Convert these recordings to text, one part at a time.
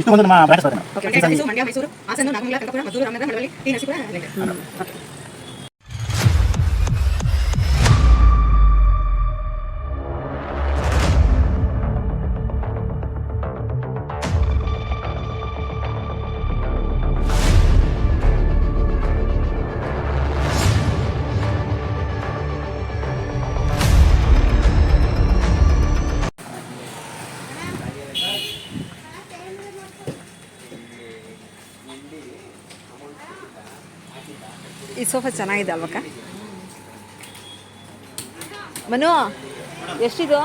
ಇಷ್ಟು ಒಂದು ನಮ್ಮ branch okay Mandya Mysuru Hassan Nagamangala Kanakapura Maddur Ramanagara Malavalli T Narasipura ಈ ಸೋಫಾ ಚೆನ್ನಾಗಿದೆ ಅಲ್ವಕ್ಕ ಮನು ಎಷ್ಟಿದು?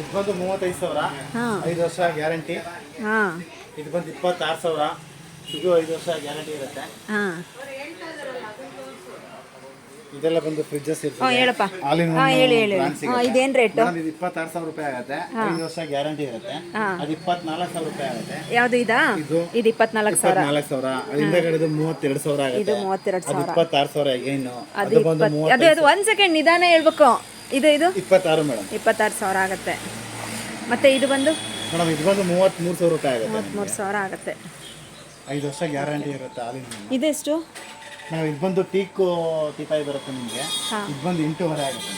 ಇದು ಬಂದು ಮೂವತ್ತೈದು ಸಾವಿರ. ಹಾಂ. ಐದು ವರ್ಷ ಗ್ಯಾರಂಟಿ. ಹಾಂ. ಇದು ಬಂದು ಇಪ್ಪತ್ತಾರು ಸಾವಿರ. ಇದು ಐದು ವರ್ಷ ಗ್ಯಾರಂಟಿ ಇರುತ್ತೆ. ಹಾಂ. ಇದೆಲ್ಲ ಬಂದು ಫ್ರಿಜ್ಜಸ್ ಹ್ಞೂ ಇರ್ತದೆ ಹೇಳಪ್ಪ. ಹಾಂ ಹೇಳಿ ಹೇಳಿ. ಹಾಂ ಇದೇನು ರೇಟು ಇದು ಇಪ್ಪತ್ತಾರು ಸಾವಿರ ರೂಪಾಯಿ ಆಗುತ್ತೆ. ಐದು ವರ್ಷ ಗ್ಯಾರಂಟಿ ಇರುತ್ತೆ. ಅದು ಇಪ್ಪತ್ನಾಲ್ಕು ಸಾವಿರ ರೂಪಾಯಿ ಆಗುತ್ತೆ. ಯಾವುದು ಇದಾ? ಇದು ಇದು ಇಪ್ಪತ್ನಾಲ್ಕು ಸಾವಿರ. ನಾಲ್ಕು ಸಾವಿರ. ಹಿಂದಗಡೆದು ಮೂವತ್ತೆರಡು ಸಾವಿರ ಇದು ಆಗುತ್ತೆ ಮೂವತ್ತೆರಡು ಅದು ಸಾವಿರ. ಇಪ್ಪತ್ತಾರು ಸಾವಿರ ಏನು ಅದು ಬಂದು ಅದು ಅದು ಒಂದು ಸೆಕೆಂಡ್ ನಿಧಾನ ಹೇಳ್ಬೇಕು. ಇದು ಇದು? ಇಪ್ಪತ್ತಾರು ಮೇಡಮ್. ಇಪ್ಪತ್ತಾರು ಸಾವಿರ ಆಗುತ್ತೆ. ಮತ್ತೆ ಇದು ಬಂದು? ಮೇಡಮ್ ಇದು ಬಂದು ಮೂವತ್ತ್ಮೂರು ಸಾವಿರ ರೂಪಾಯಿ ಆಗುತ್ತೆ ಮೂವತ್ತ್ಮೂರು ಸಾವಿರ ಆಗುತ್ತೆ. ಐದು ವರ್ಷ ಗ್ಯಾರಂಟಿ ಇರುತ್ತೆ ಹಾಲಿನ ಇದೆಷ್ಟು? ಮೇಡಮ್ ಇದು ಬಂದು ಟೀಕು ಟೀಪಾಯಿ ಬರುತ್ತೆ ನಿಮಗೆ. ಹಾಂ. ಇದು ಬಂದು ಎಂಟೂವರೆ ಆಗುತ್ತೆ.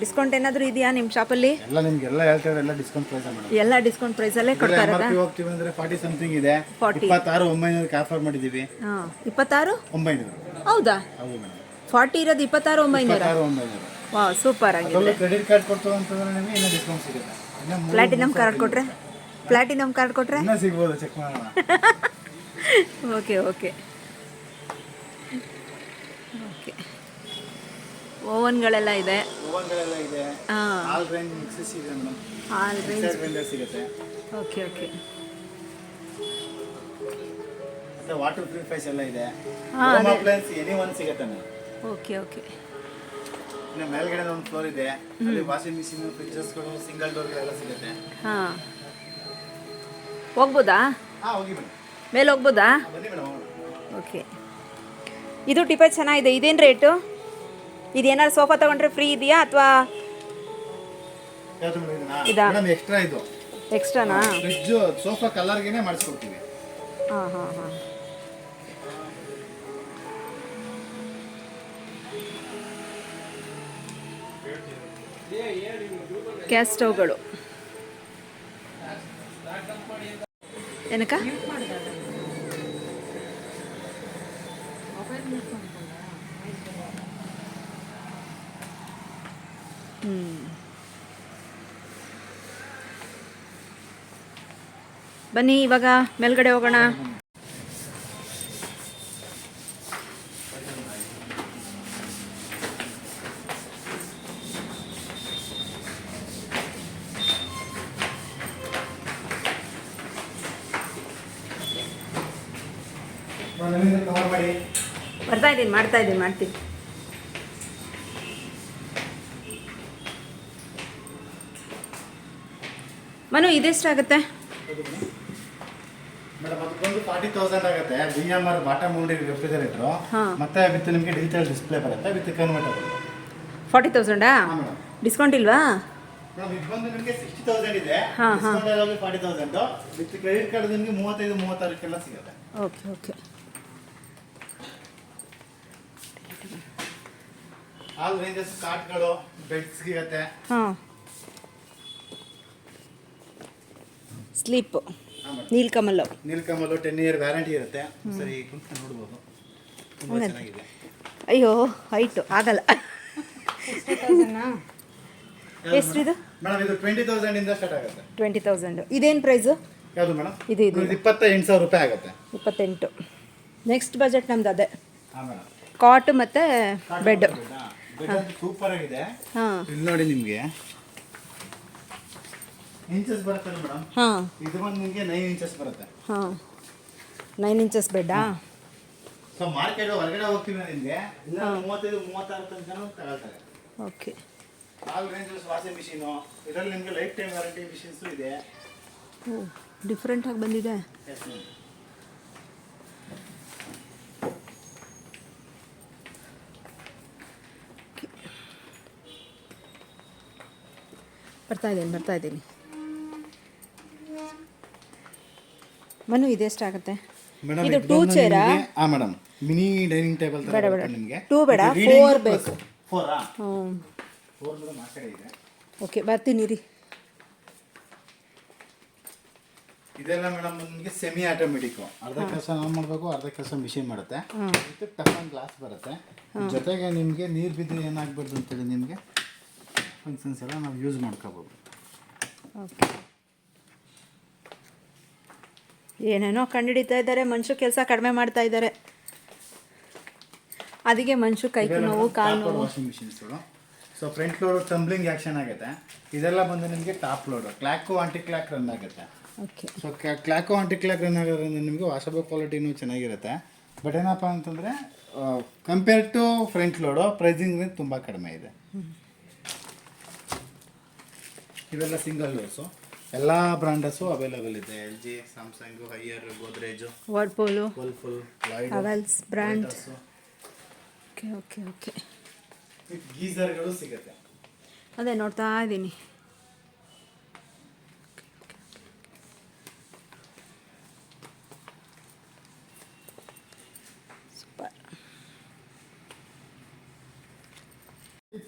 ಡಿಸ್ಕೌಂಟ್ ಏನಾದರೂ ಇದೆಯಾ ನಿಮ್ಮ ಶಾಪಲ್ಲಿ ಎಲ್ಲ ನಿಮ್ಗೆ ಎಲ್ಲ ಹೇಳ್ತಾರೆ ಎಲ್ಲ ಡಿಸ್ಕೌಂಟ್ ಪ್ರೈಸ್ ಮೇಡಮ್. ಎಲ್ಲ ಡಿಸ್ಕೌಂಟ್ ಪ್ರೈಸಲ್ಲೇ ಕೊಡ್ತಾ ಇರೋದಾ? ಹೋಗ್ತೀವಿ ಅಂದ್ರೆ ಫಾರ್ಟಿ ಸಮಥಿಂಗ್ ಇದೆ. 40. ಇಪ್ಪತ್ತಾರು ಒಂಬೈನೂರಕ್ಕೆ ಆಫರ್ ಮಾಡಿದ್ದೀವಿ ಹಾಂ ಇಪ್ಪತ್ತಾರು? ಒಂಬೈನೂರು. ಹೌದಾ? ಹೌದು ಮೇಡಮ್. ಫಾರ್ಟಿ ಇರೋದು ಇಪ್ಪತ್ತಾರು ಒಂಬೈನೂರ? ಇಪ್ಪತ್ತಾರು ಒಂಬೈನೂರು. ವಾ ಸೂಪರ್ ಆಗಿದೆ. ಅದರಲ್ಲೂ ಕ್ರೆಡಿಟ್ ಕಾರ್ಡ್ ಕೊಡ್ತು ಅಂತಂದ್ರೆ ನಿಮಗೆ ಇನ್ನೂ ಡಿಸ್ಕೌಂಟ್ ಸಿಗುತ್ತೆ. ಇನ್ನೂ ಮೂರು- ಪ್ಲಾಟಿನಮ್ ಕಾರ್ಡ್ ಕೊಟ್ರೆ? ಪ್ಲಾಟಿನಮ್ ಕಾರ್ಡ್ ಕೊಟ್ರೆ? ಇನ್ನೂ ಸಿಗ್ಬೋದು ಚೆಕ್ ಮಾಡೋಣ. ಓಕೆ ಓಕೆ ಓವನ್ಗಳೆಲ್ಲ ಇದೆ. ಓವನ್ಗಳೆಲ್ಲ ಇದೆ. ಹಾಂ. ಆಲ್ ರೇಂಜ್ ಮಿಕ್ಸಸ್ ಇದೆ ಮೇಡಮ್. All range. ಗ್ರೈಂಡರ್ ಸಿಗುತ್ತೆ. Okay okay. ಮತ್ತೆ ವಾಟರ್ ಪ್ಯೂರಿಫೈಸ್ ಎಲ್ಲ ಇದೆ. ಹೋಮ್ ಅಪ್ಲಯನ್ಸ್ ಎನಿ ಒನ್ ಸಿಗುತ್ತೆ ಮೇಡಮ್. Okay okay. ಇನ್ನು ಮೇಲ್ಗಡೆ ಒಂದು ಫ್ಲೋರ್ ಇದೆ. ಅಲ್ಲಿ ವಾಷಿಂಗ್ ಮಿಷಿನ್ ಫ್ರಿಜ್ಜಸ್ಗಳು ಸಿಂಗಲ್ ಡೋರ್ಗಳೆಲ್ಲ ಸಿಗುತ್ತೆ. ಹಾಂ. ಹೋಗ್ಬೋದಾ? ಹಾಂ ಹೋಗಿ ಮೇಡಮ್. ಮೇಲೆ ಹೋಗ್ಬೋದಾ? ಬನ್ನಿ ಮೇಡಮ್ ಓಕೆ. ಇದು ಟಿಪ ಚೆನ್ನಾಗಿದೆ. ಇದೇನು ರೇಟು? ಇದೇನಾದ್ರು ಸೋಫಾ ತಗೊಂಡ್ರೆ ಫ್ರೀ ಇದೆಯಾ ಅಥವಾ ಯಾವ್ದು ಮೇಡಮ್ ಇದನ್ನ? ಇದಾ? ಎಕ್ಸ್ಟ್ರಾ ಇದು. ಎಕ್ಸ್ಟ್ರಾನಾ ಫ್ರಿಜ್ ಸೋಫಾ ಕಲರ್ಗೆನೆ ಮಾಡಿಸ್ಕೊಡ್ತೀವಿ. ಹಾಂ ಹಾಂ ಹಾಂ. ಗ್ಯಾಸ್ ಸ್ಟವ್ಗಳು. ಏನಕ್ಕ? ಬನ್ನಿ ಇವಾಗ ಮೇಲ್ಗಡೆ ಹೋಗೋಣ. ಬರ್ತಾ ಇದ್ದೀನಿ ಮಾಡ್ತಾ ಇದ್ದೀನಿ ಮಾಡ್ತೀನಿ. ಮನು ಇದೆಷ್ಟಾಗುತ್ತೆ ಮೇಡಮ್ ಫಾರ್ಟಿ ತೌಸಂಡ್ ಆಗುತ್ತೆ B M R bottom ಮೌಂಡಿ refrigerator ಹಾ. ಮತ್ತೆ ವಿತ್ ನಿಮಗೆ ಡಿಜಿಟಲ್ ಡಿಸ್ಪ್ಲೇ ಬರುತ್ತೆ ವಿತ್ ಕನ್ವರ್ಟಬಲ್ ಫಾರ್ಟಿ ತೌಸಂಡಾ ಡಿಸ್ಕೌಂಟ್ ಇಲ್ವಾ? ಮೇಡಮ್ ಇದು ಬಂದು ನಿಮಗೆ ಸಿಕ್ಸ್ಟಿ ತೌಸಂಡ್ ಇದೆ. ಹಾ, forty thousand with credit card ನಿಮಗೆ ಮೂವತ್ತೈದು ಮೂವತ್ತಾರಕ್ಕೆಲ್ಲ ಸಿಗುತ್ತೆ. ಓಕೆ ಓಕೆ ಆಲ್ ರೇಂಜಸ್ ಕಾರ್ಡ್ಗಳು ಬೆಡ್ಸ್ ಸಿಗುತ್ತೆ. ಹಾಂ. Sleep. Nilkamal Nilkamal ನೀಲ್ಕಮಲ್ಲು. ನೀಲ್ಕಮಲ್ಲು ten year warranty ಇರುತ್ತೆ. ಸರಿ ಕುಂತ್ಕೊಂಡು ನೋಡ್ಬೋದು. ತುಂಬ ಚೆನ್ನಾಗಿದೆ. ಅಯ್ಯೋ ಹೈಟು ಆಗಲ್ಲ. ಎಷ್ಟಿದು ಮೇಡಮ್? ಇದು ಟ್ವೆಂಟಿ ತೌಸಂಡ್ ಇಂದ ಸ್ಟಾರ್ಟ್ ಆಗುತ್ತೆ. ಟ್ವೆಂಟಿ ತೌಸಂಡ್ ಇದೇನು ಪ್ರೈಸು ಯಾವುದು ಮೇಡಮ್? ಇದು ಇದು ಇಪ್ಪತ್ತೆಂಟು ಸಾವಿರ ರೂಪಾಯಿ ಆಗುತ್ತೆ. ಇಪ್ಪತ್ತೆಂಟು. ನೆಕ್ಸ್ಟ್ ಬಜೆಟ್ ನಮ್ದು ಅದೇ. ಕಾಟ್ ಮತ್ತು ಬೆಡ್ ಸೂಪರ್ ಆಗಿದೆ. ಹಾಂ. ಇಲ್ಲಿ ನೋಡಿ ನಿಮಗೆ. ಇಂಚಸ್ ಬರುತ್ತೆ ಮೇಡಮ್ ಹಾಂ. ಇದು ಬಂದು ನಿಮಗೆ ನೈನ್ ಇಂಚಸ್ ಬರುತ್ತೆ. ಹಾಂ. ನೈನ್ ಇಂಚಸ್ ಬೆಡ್ಡಾ ಸೊ ಮಾರ್ಕೆಟ್ ಹೊರಗಡೆ ಹೋಗ್ತೀವಿ ನಿಮಗೆ. ಇಲ್ಲ ಮೂವತ್ತೈದು ಮೂವತ್ತಾರು ತನಕನು ತಗೊಳ್ತಾರೆ. Okay all ranges washing machine ಇದರಲ್ಲಿ ನಿಮಗೆ ಲೈಫ್ ಟೈಮ್ ವ್ಯಾರಂಟಿ ಮಿಷಿನ್ಸು ಇದೆ. ಓ ಡಿಫ್ರೆಂಟಾಗಿ ಬಂದಿದೆ. Yes, ma'am. ಬರ್ತಾ ಇದ್ದೀನಿ ಬರ್ತಾ ಇದ್ದೀನಿ. ಮನು ಇದೆಷ್ಟಾಗುತ್ತೆ ಇದು ಟೂ ಚೇರ್ ಆ? ಮೇಡಮ್ ಮಿನಿ ಡೈನಿಂಗ್ ಟೇಬಲ್ ತರ ಬೇಡ, ಬೇಡ. ನಿಮಗೆ. ಟೂ ಬೇಡ, ಫೋರ್ ಬೇಕು. ಫೋರ್ ಹ್ಞೂ ಓಕೆ ಬರ್ತೀನಿ ರೀ ಇದೆಲ್ಲ ಮೇಡಮ್ ನಿಮಗೆ ಸೆಮಿ ಆಟೋಮೆಟಿಕ್ ಅರ್ಧ ಕೆಲಸ ನಾವು ಮಾಡಬೇಕು ಅರ್ಧ ಕೆಲಸ ಮಿಷಿನ್ ಮಾಡುತ್ತೆ. ಇದು ಟಫ್ ಅಂಡ್ ಗ್ಲಾಸ್ ಬರುತ್ತೆ. ಜೊತೆಗೆ ನಿಮಗೆ ನೀರು ಬಿದ್ದು ಏನಾಗ್ಬಾರ್ದು ಅಂತೇಳಿ ನಿಮಗೆ ಫಂಕ್ಷನ್ಸ್ ಎಲ್ಲ ನಾವು ಯೂಸ್ ಮಾಡ್ಕೋಬೋದು. ಓಕೆ ಏನೇನೋ ಕಂಡುಹಿಡಿತಾ ಇದ್ದಾರೆ. ಮನುಷ್ಯ ಕೆಲಸ ಕಡಿಮೆ ಮಾಡ್ತಾ ಇದ್ದಾರೆ. ಅದಕ್ಕೆ ಮನುಷ್ಯ ಕೈ ನೋವು ಕಾಲು ನೋವು. Washing ಮಿಷಿನ್ಸ್ಗಳು so front load tumbling action ಆಗುತ್ತೆ. ಇದೆಲ್ಲ ಬಂದು ನಿಮಗೆ top load clock anti clock run ಆಗುತ್ತೆ. Okay so clock anti clock run ಆಗೋದ್ರಿಂದ ನಿಮಗೆ ವಾಷಬಲ್ ಕ್ವಾಲಿಟಿನೂ ಚೆನ್ನಾಗಿರುತ್ತೆ. ಬಟ್ ಏನಪ್ಪ ಅಂತಂದರೆ compare to front load pricing ತುಂಬ ಕಡಿಮೆ ಇದೆ. ಇವೆಲ್ಲ ಸಿಂಗಲ್ ಡೋರ್ಸು ಎಲ್ಲ ಬ್ರಾಂಡರ್ಸು ಅವೈಲೇಬಲ್ ಇದೆ. L G Samsung Haier Godrej full ಲೈಡ್ ಅವಲ್ಸ್ ಬ್ರ್ಯಾಂಡ್ ಓಕೆ ಓಕೆ ಓಕೆ ಗೀಸರ್ಗಳು ಸಿಗುತ್ತೆ. ಅದೇ ನೋಡ್ತಾ ಇದ್ದೀನಿ.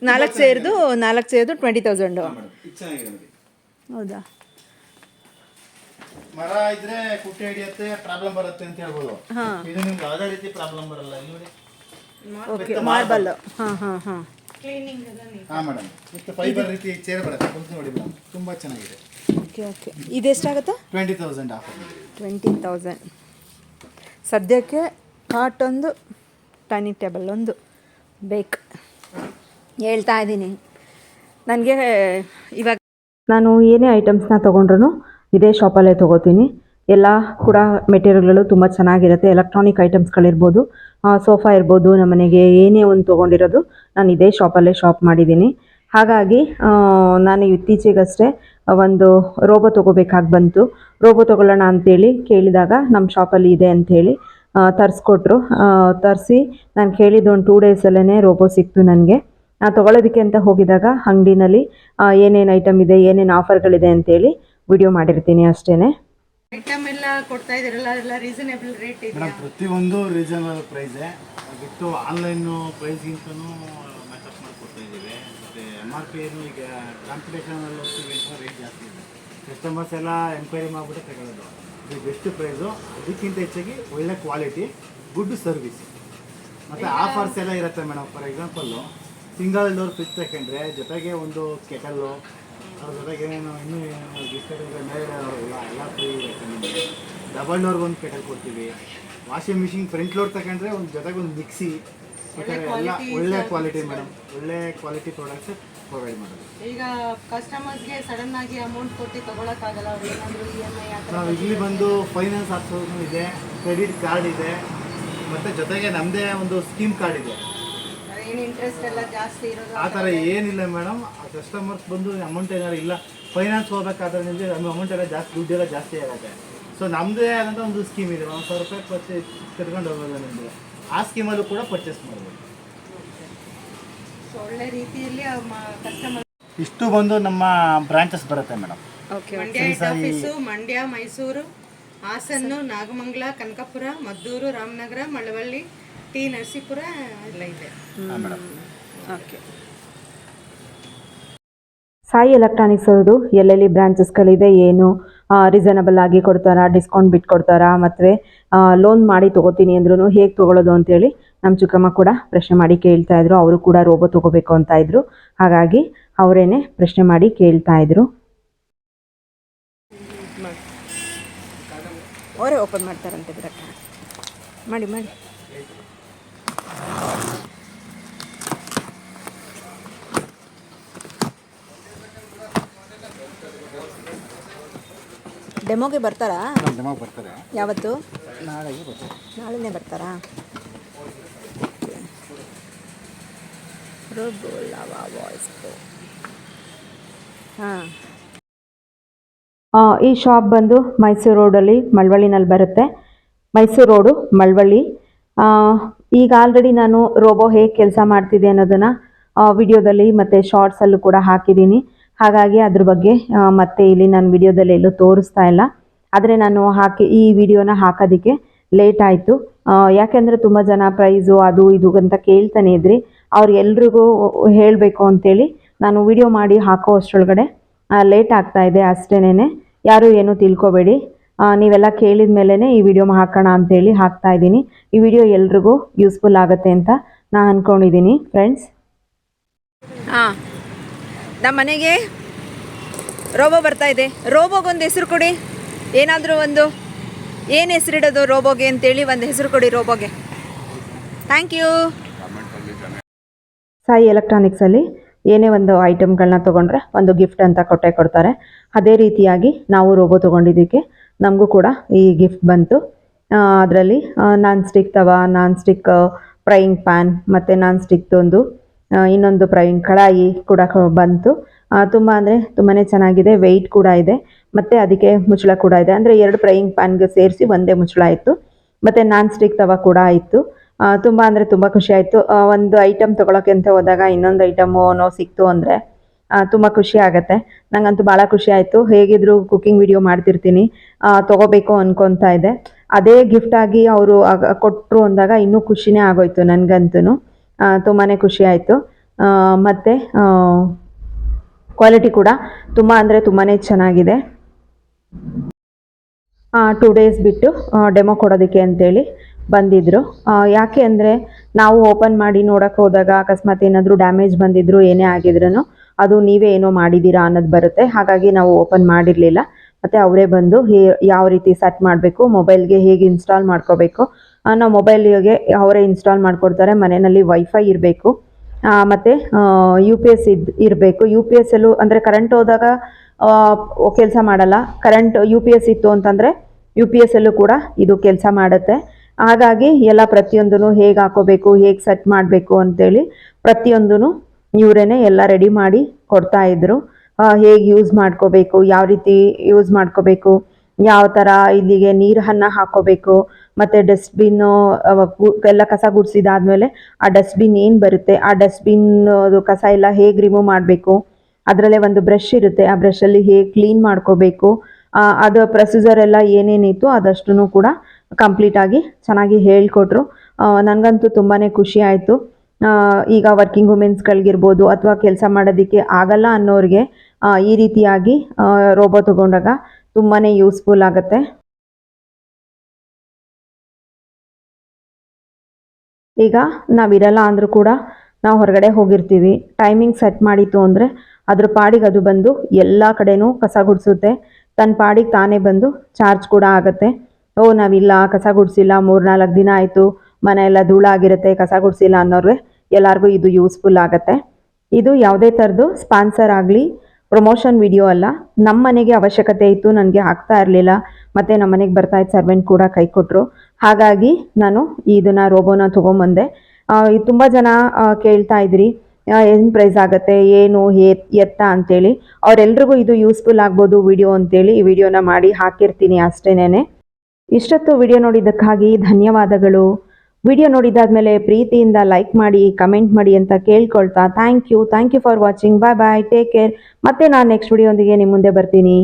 ನಾಲ್ಕು ಸೇರಿದು ನಾಲ್ಕು ಸೇರಿದು ಟ್ವೆಂಟಿ ತೌಸಂಡು ಹೌದಾ? ಮರ ಇದ್ರೆ ಕುಟ್ಟಿ ಹಿಡಿಯುತ್ತೆ ಪ್ರಾಬ್ಲಮ್ ಬರುತ್ತೆ ಅಂತ ಹೇಳ್ಬೋದು. ಇದು ನಿಮ್ಗೆ ಯಾವುದೇ ರೀತಿ ಪ್ರಾಬ್ಲಮ್ ಬರಲ್ಲ. ಇಲ್ಲಿ ನೋಡಿ. Okay marble. ಹಾಂ ಹಾಂ ಹಾಂ. ಹಾ ಮೇಡಮ್ ವಿತ್ ಫೈಬರ್ ರೀತಿ ಚೇರ್ ಬರುತ್ತೆ. ಕುಂತು ನೋಡಿ ಮೇಡಮ್ ತುಂಬ ಚೆನ್ನಾಗಿದೆ. Okay okay ಇದೆಷ್ಟಾಗುತ್ತಾ twenty thousand offer twenty thousand ಸದ್ಯಕ್ಕೆ ಕಾಟ್ ಒಂದು ಟೈನಿಂಗ್ ಟೇಬಲ್ ಒಂದು ಬೇಕು. ಹೇಳ್ತಾ ಇದ್ದೀನಿ. ನನಗೆ ಇವಾಗ ನಾನು ಏನೇ ಐಟಮ್ಸ್ನ ತೊಗೊಂಡ್ರು ಇದೇ ಶಾಪಲ್ಲೇ ತೊಗೋತೀನಿ. ಎಲ್ಲ ಕೂಡ ಮೆಟೀರಿಯಲ್ಗಳು ತುಂಬ ಚೆನ್ನಾಗಿರುತ್ತೆ. ಎಲೆಕ್ಟ್ರಾನಿಕ್ ಐಟಮ್ಸ್ಗಳಿರ್ಬೋದು ಸೋಫಾ ಇರ್ಬೋದು, ನಮ್ಮನೆಗೆ ಏನೇ ಒಂದು ತೊಗೊಂಡಿರೋದು ನಾನು ಇದೇ ಶಾಪಲ್ಲೇ ಶಾಪ್ ಮಾಡಿದ್ದೀನಿ. ಹಾಗಾಗಿ ನಾನು ಇತ್ತೀಚೆಗಷ್ಟೇ ಒಂದು ರೋಬೋ ತೊಗೋಬೇಕಾಗಿ ಬಂತು. ರೋಬೋ ತೊಗೊಳ್ಳೋಣ ಅಂತೇಳಿ ಕೇಳಿದಾಗ ನಮ್ಮ ಶಾಪಲ್ಲಿ ಇದೆ ಅಂಥೇಳಿ ತರಿಸ್ಕೊಟ್ರು. ತರಿಸಿ ನಾನು ಕೇಳಿದ ಒಂದು ಟೂ ಡೇಸಲ್ಲೇ ರೋಬೋ ಸಿಕ್ತು ನನಗೆ. ತೊಗೊಳೋದಕ್ಕೆ ಅಂತ ಹೋಗಿದಾಗ ಅಂಗಡಿನಲ್ಲಿ ಏನೇನು ಐಟಮ್ ಇದೆ, ಏನೇನು ಆಫರ್ಗಳಿದೆ ಅಂತೇಳಿ ವಿಡಿಯೋ ಮಾಡಿರ್ತೀನಿ ಅಷ್ಟೇ ಐಟಮ್ ಎಲ್ಲ ಕೊಡ್ತಾ ಇದ್ದೀರಲ್ಲ ಎಲ್ಲ ರೀಸನೇಬಲ್ ರೇಟ್ ಇದೆ ಮೇಡಮ್ ಪ್ರತಿಯೊಂದು ರೀಸನಬಲ್ ಪ್ರೈಸೇ ಬಿಟ್ಟು ಆನ್ಲೈನು ಪ್ರೈಸ್ಗಿಂತನೂ ಮ್ಯಾಚಪ್ ಮಾಡ್ಕೊಡ್ತಾ ಇದ್ದೀವಿ. ಮತ್ತು ಎಂ ಆರ್ ಪಿ ಏನು ಈಗ ಕಾಂಪಿಟೇಷನಲ್ಲಿ ಹೋಗ್ತೀವಿ ಅಂತ ರೇಟ್ ಜಾಸ್ತಿ ಇದೆ. ಕಸ್ಟಮರ್ಸ್ ಎಲ್ಲ ಎಂಕ್ವೈರಿ ಮಾಡಿಬಿಟ್ಟು ತಗೊಳ್ಳೋದು ಇದು ಬೆಸ್ಟ್ ಪ್ರೈಸು ಅದಕ್ಕಿಂತ ಹೆಚ್ಚಾಗಿ ಒಳ್ಳೆ ಕ್ವಾಲಿಟಿ ಗುಡ್ ಸರ್ವಿಸ್ ಮತ್ತು ಆಫರ್ಸ್ ಎಲ್ಲ ಇರುತ್ತೆ madam. For example single door fridge ತಗೊಂಡ್ರೆ ಜೊತೆಗೆ ಒಂದು ಕೆಟಲ್ಲು ಜೊತೆಗೆ ಏನೇನು ಇನ್ನೂ ಏನೇನು ಎಲ್ಲ ಫ್ರೀ ಇರುತ್ತೆ ನಿಮಗೆ ಡಬಲ್ ಕೆಟಲ್ ಕೊಡ್ತೀವಿ. ವಾಷಿಂಗ್ ಮಿಷಿನ್ ಫ್ರಂಟ್ ಲೋಡ್ ತಗೊಂಡ್ರೆ ಒಂದು ಜೊತೆಗೆ ಒಂದು ಮಿಕ್ಸಿ ಎಲ್ಲ ಒಳ್ಳೆ ಕ್ವಾಲಿಟಿ ಮೇಡಮ್ ಒಳ್ಳೆ ಕ್ವಾಲಿಟಿ ಪ್ರಾಡಕ್ಟ್ಸ್ ಪ್ರೊವೈಡ್ ಮಾಡೋದು. ಈಗ ಕಸ್ಟಮರ್ಸ್ಗೆ ಸಡನ್ ಆಗಿ ಅಮೌಂಟ್ ಕೊಟ್ಟು ತಗೊಳಕ್ಕಾಗಲ್ಲ ಐ ನಾವು ಇಲ್ಲಿ ಬಂದು ಫೈನಾನ್ಸ್ ಹಾಕ್ಸೋದು ಇದೆ ಕ್ರೆಡಿಟ್ ಕಾರ್ಡ್ ಇದೆ ಮತ್ತು ಜೊತೆಗೆ ನಮ್ಮದೇ ಒಂದು ಸ್ಕೀಮ್ ಕಾರ್ಡ್ ಇದೆ. ಆ ಥರ ಏನಿಲ್ಲ ಮೇಡಮ್ ಆ ಕಸ್ಟಮರ್ಸ್ ಬಂದು ಅಮೌಂಟ್ ಏನಾದ್ರು ಇಲ್ಲ. ಫೈನಾನ್ಸ್ ಹೋಗ್ಬೇಕಾದ್ರೆ ನಿಮಗೆ ಅಮೌಂಟ್ ಎಲ್ಲ ಜಾಸ್ತಿ ದುಡ್ಡೆಲ್ಲ ಜಾಸ್ತಿ ಆಗುತ್ತೆ. ಸೊ ನಮ್ಮದೇ ಆದಂಥ ಒಂದು ಸ್ಕೀಮ್ ಇದೆ. ಒಂದು ಸಾವಿರ ರೂಪಾಯಿ ಪರ್ಚೇಸ್ ಕಟ್ಕೊಂಡು ಹೋಗೋದು ನಿಮಗೆ. ಆ ಸ್ಕೀಮಲ್ಲೂ ಕೂಡ ಪರ್ಚೇಸ್ ಮಾಡ್ಬೋದು. ಸೊ ಒಳ್ಳೆ ರೀತಿಯಲ್ಲಿ ಕಸ್ಟಮರ್ ಇಷ್ಟು ಬಂದು ನಮ್ಮ ಬ್ರಾಂಚಸ್ ಬರುತ್ತೆ madam okay Mandya head office Mandya Mysuru Hassan Nagamangala Kanakapura Maddur Ramanagara Malavalli T Narasipura ಎಲ್ಲ ಇದೆ. ಹಾಂ ಮೇಡಮ್. ಓಕೆ. ಸಾಯಿ ಎಲೆಕ್ಟ್ರಾನಿಕ್ಸ್ ಅವ್ರದ್ದು ಎಲ್ಲೆಲ್ಲಿ ಬ್ರಾಂಚಸ್ಗಳಿದೆ ಏನು ರೀಸನಬಲ್ ಆಗಿ ಕೊಡ್ತಾರಾ ಡಿಸ್ಕೌಂಟ್ ಬಿಟ್ಟು ಕೊಡ್ತಾರಾ ಮತ್ತು ಲೋನ್ ಮಾಡಿ ತೊಗೋತೀನಿ ಅಂದ್ರೂ ಹೇಗೆ ತೊಗೊಳೋದು ಅಂತೇಳಿ ನಮ್ಮ ಚಿಕ್ಕಮ್ಮ ಕೂಡ ಪ್ರಶ್ನೆ ಮಾಡಿ ಕೇಳ್ತಾ ಇದ್ರು. ಅವರು ಕೂಡ ರೋಬೋ ತೊಗೋಬೇಕು ಅಂತ ಇದ್ರು. ಹಾಗಾಗಿ ಅವರೇನೆ ಪ್ರಶ್ನೆ ಮಾಡಿ ಕೇಳ್ತಾ ಇದ್ರು. ಅವರೇ ಓಪನ್ ಮಾಡ್ತಾರಂತೆ ಬಿಡಕ್ಕ. ಮಾಡಿ ಮಾಡಿ. ಡೆಮೋಗೆ ಬರ್ತಾರಾ? ಡೆಮೋಗೆ ಬರ್ತಾರೆ. ಯಾವತ್ತು? ನಾಳೆಗೆ ಬರ್ತಾರೆ. ನಾಳೆನೇ ಬರ್ತಾರಾ? ಹಾಂ. ಈ ಶಾಪ್ ಬಂದು ಮೈಸೂರು ರೋಡಲ್ಲಿ ಮಳವಳ್ಳಿನಲ್ಲಿ ಬರುತ್ತೆ. ಮೈಸೂರು ರೋಡು ಮಳವಳ್ಳಿ. ಆ, ಈಗ ಆಲ್ರೆಡಿ ನಾನು ರೋಬೋ ಹೇಗೆ ಕೆಲಸ ಮಾಡ್ತಿದೆ ಅನ್ನೋದನ್ನು ವಿಡಿಯೋದಲ್ಲಿ ಮತ್ತು ಶಾರ್ಟ್ಸಲ್ಲೂ ಕೂಡ ಹಾಕಿದ್ದೀನಿ. ಹಾಗಾಗಿ ಅದ್ರ ಬಗ್ಗೆ ಮತ್ತೆ ಇಲ್ಲಿ ನಾನು ವಿಡಿಯೋದಲ್ಲಿ ಎಲ್ಲೂ ತೋರಿಸ್ತಾ ಇಲ್ಲ. ಆದರೆ ನಾನು ಹಾಕಿ, ಈ ವಿಡಿಯೋನ ಹಾಕೋದಕ್ಕೆ ಲೇಟ್ ಆಯಿತು. ಯಾಕೆಂದರೆ ತುಂಬ ಜನ ಪ್ರೈಸು ಅದು ಇದು ಅಂತ ಕೇಳ್ತಾನೆ ಇದ್ರಿ. ಅವ್ರಿಗೆಲ್ರಿಗೂ ಹೇಳಬೇಕು ಅಂತೇಳಿ ನಾನು ವಿಡಿಯೋ ಮಾಡಿ ಹಾಕೋ ಅಷ್ಟರೊಳಗಡೆ ಲೇಟ್ ಆಗ್ತಾ ಇದೆ ಅಷ್ಟೇನೆ ಯಾರೂ ಏನೂ ತಿಳ್ಕೊಬೇಡಿ. ನೀವೆಲ್ಲ ಕೇಳಿದ ಮೇಲೇ ಈ ವಿಡಿಯೋ ಹಾಕೋಣ ಅಂತೇಳಿ ಹಾಕ್ತಾ ಇದ್ದೀನಿ. ಈ ವಿಡಿಯೋ ಎಲ್ರಿಗೂ ಯೂಸ್ಫುಲ್ ಆಗುತ್ತೆ ಅಂತ ನಾನು ಅಂದ್ಕೊಂಡಿದ್ದೀನಿ ಫ್ರೆಂಡ್ಸ್ ಹಾಂ ನಮ್ಮ ಮನೆಗೆ ರೋಬೋ ಬರ್ತಾ ಇದೆ. ರೋಬೋಗೊಂದು ಹೆಸರು ಕೊಡಿ. ಏನಾದರೂ ಒಂದು ಏನು ಹೆಸರಿಡೋದು ರೋಬೋಗೆ ಅಂತೇಳಿ ಒಂದು ಹೆಸರು ಕೊಡಿ ರೋಬೋಗೆ. ಥ್ಯಾಂಕ್ ಯು ಸಾಯಿ ಎಲೆಕ್ಟ್ರಾನಿಕ್ಸಲ್ಲಿ ಏನೇ ಒಂದು ಐಟಮ್ಗಳನ್ನ ತೊಗೊಂಡ್ರೆ ಒಂದು ಗಿಫ್ಟ್ ಅಂತ ಕೊಟ್ಟೆ ಕೊಡ್ತಾರೆ. ಅದೇ ರೀತಿಯಾಗಿ ನಾವು ರೋಬೋ ತೊಗೊಂಡಿದ್ದಕ್ಕೆ ನಮಗೂ ಕೂಡ ಈ ಗಿಫ್ಟ್ ಬಂತು. ಅದರಲ್ಲಿ ನಾನ್ ಸ್ಟಿಕ್ ತವ ನಾನ್ ಸ್ಟಿಕ್ ಫ್ರೈಯಿಂಗ್ ಪ್ಯಾನ್ ಮತ್ತು ನಾನ್ ಸ್ಟಿಕ್ದೊಂದು ತೊಂದು ಇನ್ನೊಂದು ಫ್ರೈಯಿಂಗ್ ಕಡಾಯಿ ಕೂಡ ಬಂತು. ತುಂಬ ಅಂದರೆ ತುಂಬಾ ಚೆನ್ನಾಗಿದೆ ವೆಯ್ಟ್ ಕೂಡ ಇದೆ, ಮತ್ತು ಅದಕ್ಕೆ ಮುಚ್ಚಳ ಕೂಡ ಇದೆ. ಅಂದರೆ ಎರಡು ಫ್ರೈಯಿಂಗ್ ಪ್ಯಾನ್ಗೆ ಸೇರಿಸಿ ಒಂದೇ ಮುಚ್ಚಳ ಇತ್ತು ಮತ್ತು ನಾನ್ ಸ್ಟಿಕ್ ತವ ಕೂಡ ಇತ್ತು ತುಂಬ ಅಂದರೆ ತುಂಬ ಖುಷಿ ಆಯಿತು. ಒಂದು ಐಟಮ್ ತೊಗೊಳಕ್ಕೆ ಅಂತ ಹೋದಾಗ ಇನ್ನೊಂದು ಐಟಮು ಸಿಕ್ತು ಅಂದರೆ ತುಂಬ ಖುಷಿ ಆಗುತ್ತೆ. ನಂಗಂತೂ ಭಾಳ ಖುಷಿ ಆಯಿತು. ಹೇಗಿದ್ರು ಕುಕಿಂಗ್ ವಿಡಿಯೋ ಮಾಡ್ತಿರ್ತೀನಿ. ತಗೋಬೇಕು ಅನ್ಕೊತಾ ಇದೆ. ಅದೇ ಗಿಫ್ಟಾಗಿ ಅವರು ಕೊಟ್ಟರು ಅಂದಾಗ ಇನ್ನೂ ಖುಷಿನೇ ಆಗೋಯ್ತು ನನಗಂತೂ ತುಂಬಾ ಖುಷಿ ಆಯಿತು. ಮತ್ತು ಕ್ವಾಲಿಟಿ ಕೂಡ ತುಂಬ ಅಂದರೆ ತುಂಬಾ ಚೆನ್ನಾಗಿದೆ. ಟೂ ಡೇಸ್ ಬಿಟ್ಟು ಡೆಮೋ ಕೊಡೋದಕ್ಕೆ ಅಂತೇಳಿ ಬಂದಿದ್ದರು ಯಾಕೆ ಅಂದರೆ ನಾವು ಓಪನ್ ಮಾಡಿ ನೋಡೋಕೆ ಹೋದಾಗ ಅಕಸ್ಮಾತ್ ಏನಾದರೂ ಡ್ಯಾಮೇಜ್ ಬಂದಿದ್ರು, ಏನೇ ಆಗಿದ್ರೂ ಅದು ನೀವೇ ಏನೋ ಮಾಡಿದ್ದೀರಾ ಅನ್ನೋದು ಬರುತ್ತೆ. ಹಾಗಾಗಿ ನಾವು ಓಪನ್ ಮಾಡಿರಲಿಲ್ಲ. ಮತ್ತು ಅವರೇ ಬಂದು ಹೇ, ಯಾವ ರೀತಿ ಸೆಟ್ ಮಾಡಬೇಕು, ಮೊಬೈಲ್ಗೆ ಹೇಗೆ ಇನ್ಸ್ಟಾಲ್ ಮಾಡ್ಕೋಬೇಕು ನಾವು ಮೊಬೈಲಿಗೆ ಅವರೇ ಇನ್ಸ್ಟಾಲ್ ಮಾಡಿಕೊಡ್ತಾರೆ. ಮನೆಯಲ್ಲಿ ವೈಫೈ ಇರಬೇಕು. ಮತ್ತು ಯು ಪಿ ಎಸ್ ಇದ್, ಇರಬೇಕು. ಯು ಪಿ ಎಸ್ ಅಲ್ಲೂ ಅಂದರೆ ಕರೆಂಟ್ ಹೋದಾಗ ಕೆಲಸ ಮಾಡಲ್ಲ. ಕರೆಂಟ್ ಯು ಪಿ ಎಸ್ ಇತ್ತು ಅಂತಂದರೆ ಯು ಪಿ ಎಸ್ ಅಲ್ಲೂ ಕೂಡ ಇದು ಕೆಲಸ ಮಾಡುತ್ತೆ. ಹಾಗಾಗಿ ಎಲ್ಲ ಪ್ರತಿಯೊಂದೂ ಹೇಗೆ ಹಾಕೋಬೇಕು, ಹೇಗೆ ಸೆಟ್ ಮಾಡಬೇಕು ಅಂತೇಳಿ ಪ್ರತಿಯೊಂದೂ ಇವರೇನೆ ಎಲ್ಲ ರೆಡಿ ಮಾಡಿ ಕೊಡ್ತಾ ಇದ್ರು. ಹೇಗೆ ಯೂಸ್ ಮಾಡ್ಕೋಬೇಕು, ಯಾವ ರೀತಿ ಯೂಸ್ ಮಾಡ್ಕೋಬೇಕು, ಯಾವ ಥರ ಇಲ್ಲಿಗೆ ನೀರನ್ನು ಹಾಕೋಬೇಕು, ಮತ್ತು ಡಸ್ಟ್ಬಿನ್ನು ಎಲ್ಲ ಕಸ ಗುಡಿಸಿದಾದ್ಮೇಲೆ ಆ ಡಸ್ಟ್ಬಿನ್ ಏನು ಬರುತ್ತೆ, ಆ ಡಸ್ಟ್ಬಿನ್ ಕಸ ಎಲ್ಲ ಹೇಗೆ ರಿಮೂವ್ ಮಾಡಬೇಕು, ಅದರಲ್ಲೇ ಒಂದು ಬ್ರಷ್ ಇರುತ್ತೆ, ಆ ಬ್ರಷಲ್ಲಿ ಹೇಗೆ ಕ್ಲೀನ್ ಮಾಡ್ಕೋಬೇಕು ಅದು ಪ್ರೊಸೀಜರ್ ಎಲ್ಲ ಏನೇನಿತ್ತು ಅದಷ್ಟು ಕೂಡ ಕಂಪ್ಲೀಟಾಗಿ ಚೆನ್ನಾಗಿ ಹೇಳಿಕೊಟ್ರು. ನನಗಂತೂ ತುಂಬಾ ಖುಷಿ ಆಯಿತು. ಈಗ ವರ್ಕಿಂಗ್ ವುಮೆನ್ಸ್ಗಳಿಗಿರ್ಬೋದು ಅಥವಾ ಕೆಲಸ ಮಾಡೋದಕ್ಕೆ ಆಗಲ್ಲ ಅನ್ನೋರಿಗೆ ಈ ರೀತಿಯಾಗಿ ರೋಬೋ ತಗೊಂಡಾಗ ತುಂಬಾ ಯೂಸ್ಫುಲ್ ಆಗುತ್ತೆ. ಈಗ ನಾವಿರಲ್ಲ ಅಂದರೂ ಕೂಡ ನಾವು ಹೊರಗಡೆ ಹೋಗಿರ್ತೀವಿ. ಟೈಮಿಂಗ್ ಸೆಟ್ ಮಾಡಿತ್ತು ಅಂದರೆ ಅದ್ರ ಪಾಡಿಗೆ ಅದು ಬಂದು ಎಲ್ಲ ಕಡೆನೂ ಕಸ ಗುಡಿಸುತ್ತೆ. ತನ್ನ ಪಾಡಿಗೆ ತಾನೇ ಬಂದು ಚಾರ್ಜ್ ಕೂಡ ಆಗುತ್ತೆ. ಓ, ನಾವಿಲ್ಲ ಕಸ ಗುಡಿಸಿಲ್ಲ, ಮೂರ್ನಾಲ್ಕು ದಿನ ಆಯಿತು ಮನೆ ಎಲ್ಲ ಧೂಳಾಗಿರುತ್ತೆ, ಕಸ ಗುಡಿಸಿಲ್ಲ ಅನ್ನೋರಿಗೆ ಎಲ್ಲರಿಗೂ ಇದು ಯೂಸ್ಫುಲ್ ಆಗುತ್ತೆ. ಇದು ಯಾವುದೇ ಥರದ್ದು ಸ್ಪಾನ್ಸರ್ ಆಗಲಿ ಪ್ರಮೋಷನ್ ವಿಡಿಯೋ ಅಲ್ಲ ನಮ್ಮ ಮನೆಗೆ ಅವಶ್ಯಕತೆ ಇತ್ತು, ನನಗೆ ಆಗ್ತಾ ಇರಲಿಲ್ಲ, ಮತ್ತು ನಮ್ಮ ಮನೆಗೆ ಬರ್ತಾ ಇದ್ದ ಸರ್ವೆಂಟ್ ಕೂಡ ಕೈ ಕೊಟ್ಟರು ಹಾಗಾಗಿ ನಾನು ಇದನ್ನು ರೋಬೋನ ತೊಗೊಂಬಂದೆ. ತುಂಬ ಜನ ಕೇಳ್ತಾ ಇದ್ರಿ ಏನು ಪ್ರೈಸ್ ಆಗುತ್ತೆ, ಏನು ಎತ್ತ ಅಂತೇಳಿ. ಅವರೆಲ್ರಿಗೂ ಇದು ಯೂಸ್ಫುಲ್ ಆಗ್ಬೋದು ವಿಡಿಯೋ ಅಂತೇಳಿ ಈ ವಿಡಿಯೋನ ಮಾಡಿ ಹಾಕಿರ್ತೀನಿ ಅಷ್ಟೇನೆ ಇಷ್ಟೊತ್ತು ವಿಡಿಯೋ ನೋಡಿದ್ದಕ್ಕಾಗಿ ಧನ್ಯವಾದಗಳು. ವಿಡಿಯೋ ನೋಡಿದಾದ್ಮೇಲೆ ಪ್ರೀತಿಯಿಂದ ಲೈಕ್ ಮಾಡಿ, ಕಮೆಂಟ್ ಮಾಡಿ ಅಂತ ಕೇಳ್ಕೊಳ್ತಾ. Thank you thank you for watching bye bye take care ಮತ್ತೆ ನಾನು ನೆಕ್ಸ್ಟ್ ವಿಡಿಯೋ ನಿಮ್ಮ ಮುಂದೆ ಬರ್ತೀನಿ.